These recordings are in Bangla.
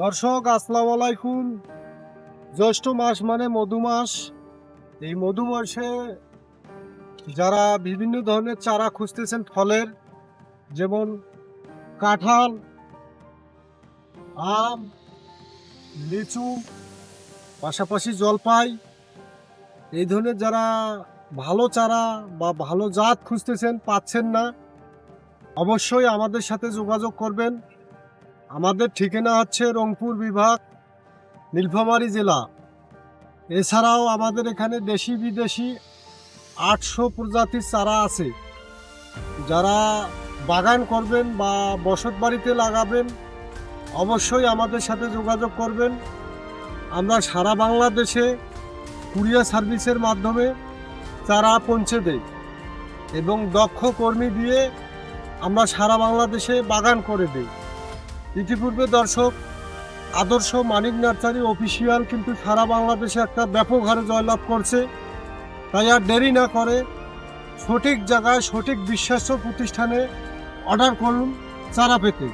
দর্শক, আসসালামু আলাইকুম। জ্যৈষ্ঠ মাস মানে মধু মাস। এই মধু মাসে যারা বিভিন্ন ধরনের চারা খুঁজতেছেন ফলের, যেমন কাঁঠাল, আম, লিচু, পাশাপাশি জলপাই, এই ধরনের যারা ভালো চারা বা ভালো জাত খুঁজতেছেন পাচ্ছেন না, অবশ্যই আমাদের সাথে যোগাযোগ করবেন। আমাদের ঠিকানা হচ্ছে রংপুর বিভাগ, নীলফামারী জেলা। এছাড়াও আমাদের এখানে দেশি বিদেশি আটশো প্রজাতির চারা আছে। যারা বাগান করবেন বা বসত বাড়িতে লাগাবেন, অবশ্যই আমাদের সাথে যোগাযোগ করবেন। আমরা সারা বাংলাদেশে কুরিয়ার সার্ভিসের মাধ্যমে চারা পৌঁছে দেই এবং দক্ষ কর্মী দিয়ে আমরা সারা বাংলাদেশে বাগান করে দিই। ইতিপূর্বে দর্শক, আদর্শ মানিক নার্সারি অফিসিয়াল কিন্তু সারা বাংলাদেশে একটা ব্যাপক হারে জয়লাভ করছে। তাই আর দেরি না করে সঠিক জায়গায় সঠিক বিশ্বাস্য প্রতিষ্ঠানে অর্ডার করুন চারা পেতে।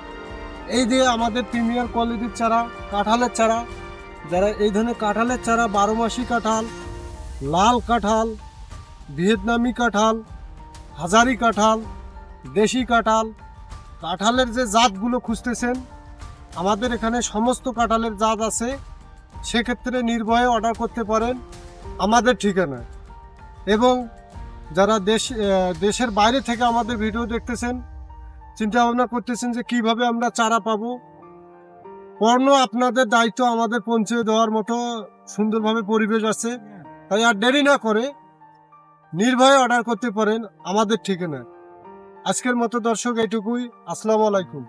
এই যে আমাদের প্রিমিয়ার কোয়ালিটির চারা, কাঁঠালের চারা, যারা এই ধরনের কাঁঠালের চারা বারো মাসি কাঁঠাল, লাল কাঁঠাল, ভিয়েতনামি কাঁঠাল, হাজারি কাঁঠাল, দেশি কাঁঠাল কাঁঠালের যে জাতগুলো খুঁজতেছেন, আমাদের এখানে সমস্ত কাঁঠালের জাত আছে। সেক্ষেত্রে নির্ভয়ে অর্ডার করতে পারেন আমাদের ঠিকানায়। এবং যারা দেশ দেশের বাইরে থেকে আমাদের ভিডিও দেখতেছেন, চিন্তা ভাবনা করতেছেন যে কীভাবে আমরা চারা পাবো, পণ্য আপনাদের দায়িত্ব আমাদের পৌঁছে দেওয়ার মতো সুন্দরভাবে পরিবেশ আছে। তাই আর দেরি না করে নির্ভয়ে অর্ডার করতে পারেন আমাদের ঠিকানায়। আজকের মতো দর্শক এটুকুই। আসসালামু আলাইকুম।